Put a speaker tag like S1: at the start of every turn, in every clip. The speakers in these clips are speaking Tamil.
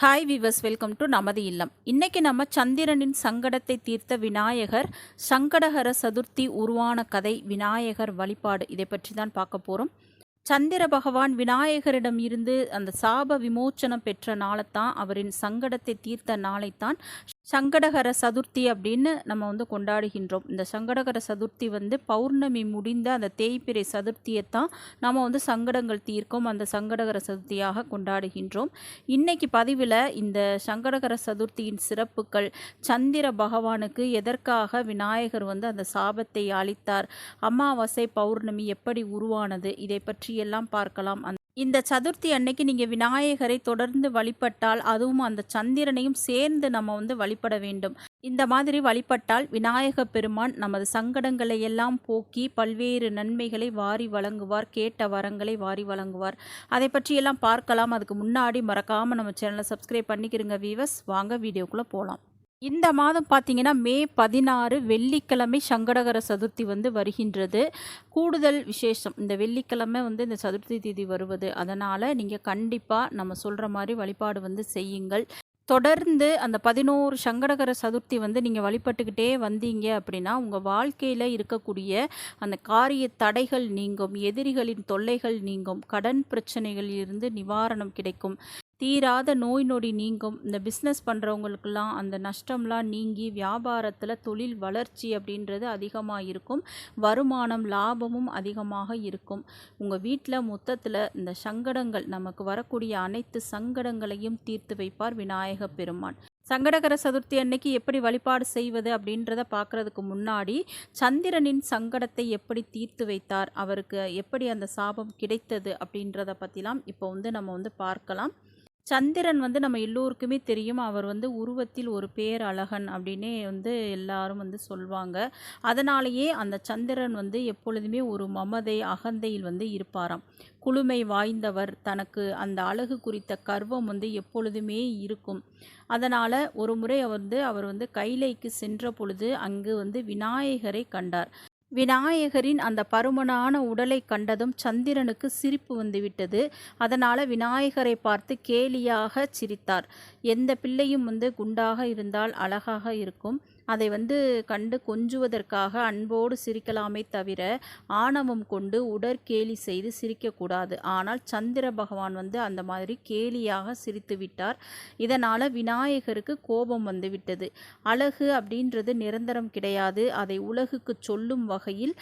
S1: ஹாய் விவர்ஸ் வெல்கம் டு நமது இல்லம் இன்னைக்கு நம்ம சந்திரனின் சங்கடத்தை தீர்த்த விநாயகர் சங்கடகர சதுர்த்தி உருவான கதை விநாயகர் வழிபாடு இதை பற்றி தான் பார்க்க போகிறோம் சந்திர பகவான் விநாயகரிடம் இருந்து அந்த சாப விமோச்சனம் பெற்ற நாளைத்தான் அவரின் சங்கடத்தை தீர்த்த நாளைத்தான் சங்கடகர சதுர்த்தி அப்படின்னு நம்ம வந்து கொண்டாடுகின்றோம். இந்த சங்கடகர சதுர்த்தி வந்து பௌர்ணமி முடிந்த அந்த தேய்பிரை சதுர்த்தியைத்தான் நம்ம வந்து சங்கடங்கள் தீர்க்கும் அந்த சங்கடகர சதுர்த்தியாக கொண்டாடுகின்றோம். இன்னைக்கு பதிவில் இந்த சங்கடகர சதுர்த்தியின் சிறப்புகள் சந்திர பகவானுக்கு எதற்காக விநாயகர் வந்து அந்த சாபத்தை அளித்தார் அமாவாசை பௌர்ணமி எப்படி உருவானது இதை பற்றியெல்லாம் பார்க்கலாம். அந்த இந்த சதுர்த்தி அன்னைக்கு நீங்கள் விநாயகரை தொடர்ந்து வழிபட்டால் அதுவும் அந்த சந்திரனையும் சேர்ந்து நம்ம வந்து வழிபட வேண்டும். இந்த மாதிரி வழிபட்டால் விநாயக பெருமான் நமது சங்கடங்களை எல்லாம் போக்கி பல்வேறு நன்மைகளை வாரி வழங்குவார் கேட்ட வரங்களை வாரி வழங்குவார். அதை பற்றியெல்லாம் பார்க்கலாம். அதுக்கு முன்னாடி மறக்காமல் நம்ம சேனலை சப்ஸ்கிரைப் பண்ணிக்கிறங்க வீவர்ஸ் வாங்க வீடியோக்குள்ளே போகலாம் இந்த மாதம் பார்த்தீங்கன்னா மே பதினாறு வெள்ளிக்கிழமை சங்கடகர சதுர்த்தி வந்து வருகின்றது. கூடுதல் விசேஷம். இந்த வெள்ளிக்கிழமை வந்து இந்த சதுர்த்தி திதி வருவது. அதனால் நீங்கள் கண்டிப்பாக நம்ம சொல்கிற மாதிரி வழிபாடு வந்து செய்யுங்கள். தொடர்ந்து அந்த பதினோரு சங்கடகர சதுர்த்தி வந்து நீங்கள் வழிபட்டுக்கிட்டே வந்தீங்க அப்படின்னா உங்கள் வாழ்க்கையில் இருக்கக்கூடிய அந்த காரிய தடைகள் நீங்கும் எதிரிகளின் தொல்லைகள் நீங்கும் கடன் பிரச்சனைகளிலிருந்து நிவாரணம் கிடைக்கும். தீராத நோய் நொடி நீங்கும். இந்த பிஸ்னஸ் பண்ணுறவங்களுக்கெல்லாம் அந்த நஷ்டம்லாம் நீங்கி வியாபாரத்தில் தொழில் வளர்ச்சி அப்படின்றது அதிகமாக இருக்கும். வருமானம் லாபமும் அதிகமாக இருக்கும். உங்கள் வீட்டில் மொத்தத்தில் இந்த சங்கடங்கள் நமக்கு வரக்கூடிய அனைத்து சங்கடங்களையும் தீர்த்து வைப்பார் விநாயக பெருமான். சங்கடகர சதுர்த்தி அன்னைக்கு எப்படி வழிபாடு செய்வது அப்படின்றத பார்க்குறதுக்கு முன்னாடி சந்திரனின் சங்கடத்தை எப்படி தீர்த்து வைத்தார் அவருக்கு எப்படி அந்த சாபம் கிடைத்தது அப்படின்றத பற்றிலாம் இப்போ வந்து நம்ம வந்து பார்க்கலாம். சந்திரன் வந்து நம்ம எல்லோருக்குமே தெரியும். அவர் வந்து உருவத்தில் ஒரு பேர் அழகன் அப்படின்னே வந்து எல்லாரும் வந்து சொல்வாங்க. அதனாலேயே அந்த சந்திரன் வந்து எப்பொழுதுமே ஒரு மமதை அகந்தையில் வந்து இருப்பாராம். குளுமை வாய்ந்தவர் தனக்கு அந்த அழகு குறித்த கர்வம் வந்து எப்பொழுதுமே இருக்கும். அதனால் ஒரு முறை வந்து அவர் வந்து கைலைக்கு சென்ற பொழுது அங்கு வந்து விநாயகரை கண்டார். விநாயகரின் அந்த பருமனான உடலை கண்டதும் சந்திரனுக்கு சிரிப்பு வந்துவிட்டது. அதனால் விநாயகரை பார்த்து கேலியாக சிரித்தார். எந்த பிள்ளையும் வந்து குண்டாக இருந்தால் அழகாக இருக்கும். அதை வந்து கண்டு கொஞ்சுவதற்காக அன்போடு சிரிக்கலாமே தவிர ஆணவம் கொண்டு உடற்கேலி செய்து சிரிக்கக்கூடாது. ஆனால் சந்திர பகவான் வந்து அந்த மாதிரி கேலியாக சிரித்து விட்டார். இதனால் விநாயகருக்கு கோபம் வந்துவிட்டது அழகு அப்படின்றது நிரந்தரம் கிடையாது. அதை உலகுக்கு சொல்லும் வகையில்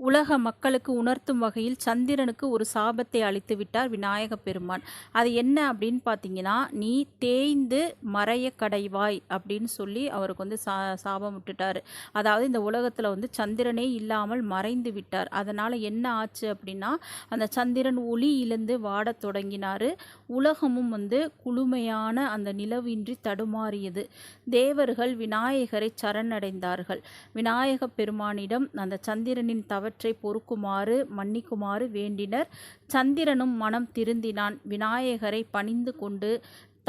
S1: உலக மக்களுக்கு உணர்த்தும் வகையில் சந்திரனுக்கு ஒரு சாபத்தை அளித்து விட்டார் விநாயக பெருமான். அது என்ன அப்படின்னு பார்த்தீங்கன்னா நீ தேய்ந்து மறைய கடைவாய் அப்படின்னு சொல்லி அவருக்கு வந்து சா சாபம் விட்டுட்டார். அதாவது இந்த உலகத்தில் வந்து சந்திரனே இல்லாமல் மறைந்து விட்டார். அதனால் என்ன ஆச்சு அப்படின்னா அந்த சந்திரன் ஒளி இழந்து வாடத் தொடங்கினார். உலகமும் வந்து குளுமையான அந்த நிலவின்றி தடுமாறியது. தேவர்கள் விநாயகரை சரணடைந்தார்கள். விநாயக பெருமானிடம் அந்த சந்திரனின் தவ அவற்றை பொறுக்குமாறு மன்னிக்குமாறு வேண்டினர். சந்திரனும் மனம் திருந்தினான். விநாயகரை பணிந்து கொண்டு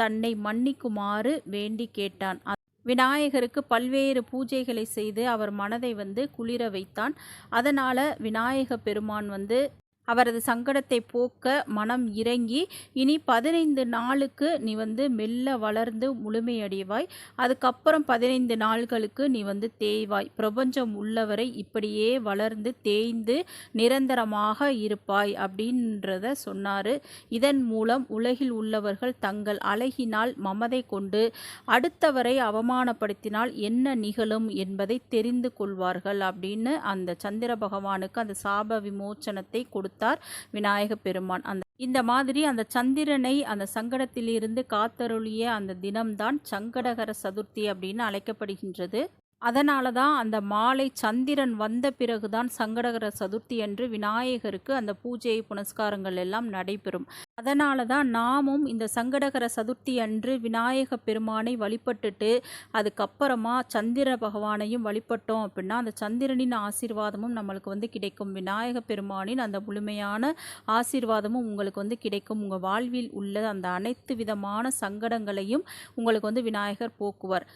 S1: தன்னை மன்னிக்குமாறு வேண்டி கேட்டான். விநாயகருக்கு பல்வேறு பூஜைகளை செய்து அவர் மனதை வந்து குளிர வைத்தான். அதனால் விநாயக பெருமான் வந்து அவரது சங்கடத்தை போக்க மனம் இறங்கி இனி பதினைந்து நாளுக்கு நீ வந்து மெல்ல வளர்ந்து முழுமையடைவாய். அதுக்கப்புறம் பதினைந்து நாள்களுக்கு நீ வந்து தேய்வாய். பிரபஞ்சம் உள்ளவரை இப்படியே வளர்ந்து தேய்ந்து நிரந்தரமாக இருப்பாய் அப்படின்றத சொன்னார். இதன் மூலம் உலகில் உள்ளவர்கள் தங்கள் அழகினால் மமதை கொண்டு அடுத்தவரை அவமானப்படுத்தினால் என்ன நிகழும் என்பதை தெரிந்து கொள்வார்கள் அப்படின்னு அந்த சந்திர பகவானுக்கு அந்த சாப விமோச்சனத்தை கொடுத்து கொடுத்தார். விநாயக பெருமான் அந்த இந்த மாதிரி அந்த சந்திரனை அந்த சங்கடத்திலிருந்து காத்தருளிய அந்த தினம்தான் சங்கடகர சதுர்த்தி அப்படின்னு அழைக்கப்படுகின்றது. அதனால தான் அந்த மாலை சந்திரன் வந்த பிறகுதான் சங்கடகர சதுர்த்தி அன்று விநாயகருக்கு அந்த பூஜை புனஸ்காரங்கள் எல்லாம் நடைபெறும். அதனால தான் நாமும் இந்த சங்கடகர சதுர்த்தி அன்று விநாயக பெருமானை வழிபட்டுட்டு அதுக்கப்புறமா சந்திர பகவானையும் வழிபட்டோம் அப்படின்னா அந்த சந்திரனின் ஆசீர்வாதமும் நம்மளுக்கு வந்து கிடைக்கும். விநாயக பெருமானின் அந்த முழுமையான ஆசீர்வாதமும் உங்களுக்கு வந்து கிடைக்கும். உங்கள் வாழ்வில் உள்ள அந்த அனைத்து விதமான சங்கடங்களையும் உங்களுக்கு வந்து விநாயகர் போக்குவார்.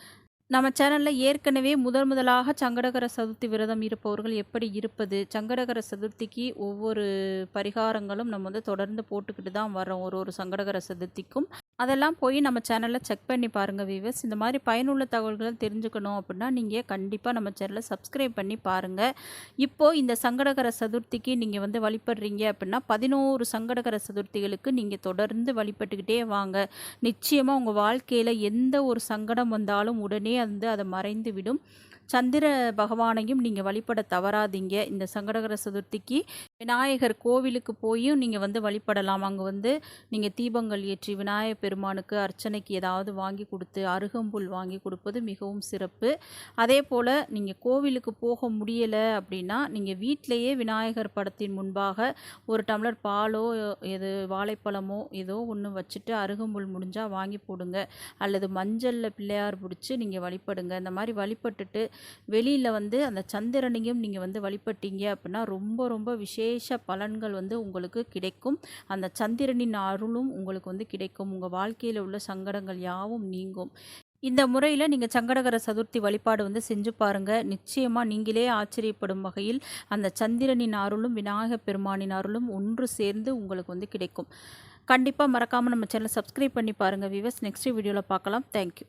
S1: நம்ம சேனலில் ஏற்கனவே முதல் முதலாக சங்கடகர சதுர்த்தி விரதம் இருப்பவர்கள் எப்படி இருப்பது சங்கடகர சதுர்த்திக்கு ஒவ்வொரு பரிகாரங்களும் நம்ம வந்து தொடர்ந்து போட்டுக்கிட்டு தான் வரோம் ஒரு ஒரு சங்கடகர சதுர்த்திக்கும். அதெல்லாம் போய் நம்ம சேனலில் செக் பண்ணி பாருங்கள் வீவர்ஸ் இந்த மாதிரி பயனுள்ள தகவல்களை தெரிஞ்சுக்கணும் அப்படின்னா நீங்கள் கண்டிப்பாக நம்ம சேனலை சப்ஸ்கிரைப் பண்ணி பாருங்கள் இப்போது இந்த சங்கடகர சதுர்த்திக்கு நீங்கள் வந்து வழிபடுறீங்க அப்படின்னா பதினோரு சங்கடகர சதுர்த்திகளுக்கு நீங்கள் தொடர்ந்து வழிபட்டுக்கிட்டே வாங்க. நிச்சயமாக உங்கள் வாழ்க்கையில் எந்த ஒரு சங்கடம் வந்தாலும் உடனே வந்து அதை மறைந்து விடும் சந்திர பகவானையும் நீங்கள் வழிபட தவறாதீங்க. இந்த சங்கடகர சதுர்த்திக்கு விநாயகர் கோவிலுக்கு போயும் நீங்கள் வந்து வழிபடலாம். அங்கே வந்து நீங்கள் தீபங்கள் ஏற்றி விநாயகர் பெருமானுக்கு அர்ச்சனைக்கு ஏதாவது வாங்கி கொடுத்து அருகம்புல் வாங்கி கொடுப்பது மிகவும் சிறப்பு. அதே போல் நீங்கள் கோவிலுக்கு போக முடியலை அப்படின்னா நீங்கள் வீட்டிலையே விநாயகர் படத்தின் முன்பாக ஒரு டம்ளர் பாலோ எது வாழைப்பழமோ ஏதோ ஒன்று வச்சுட்டு அருகம்புல் முடிஞ்சால் வாங்கி போடுங்க. அல்லது மஞ்சளில் பிள்ளையார் பிடிச்சி நீங்கள் வழிபடுங்க. இந்த மாதிரி வழிபட்டுட்டு வெளியில் வந்து அந்த சந்திரனையும் நீங்கள் வந்து வழிபட்டீங்க அப்படின்னா ரொம்ப ரொம்ப விசேஷ பலன்கள் வந்து உங்களுக்கு கிடைக்கும். அந்த சந்திரனின் அருளும் உங்களுக்கு வந்து கிடைக்கும். உங்கள் வாழ்க்கையில் உள்ள சங்கடங்கள் யாவும் நீங்கும். இந்த முறையில் நீங்கள் சங்கடகர சதுர்த்தி வழிபாடு வந்து செஞ்சு பாருங்கள் நிச்சயமாக நீங்களே ஆச்சரியப்படும் வகையில் அந்த சந்திரனின் அருளும் விநாயகப் பெருமானின் அருளும் ஒன்று சேர்ந்து உங்களுக்கு வந்து கிடைக்கும். கண்டிப்பாக மறக்காமல் நம்ம சேனலை சப்ஸ்கிரைப் பண்ணி பாருங்கள் விவஸ் நெக்ஸ்ட் வீடியோவில் பார்க்கலாம். தேங்க்யூ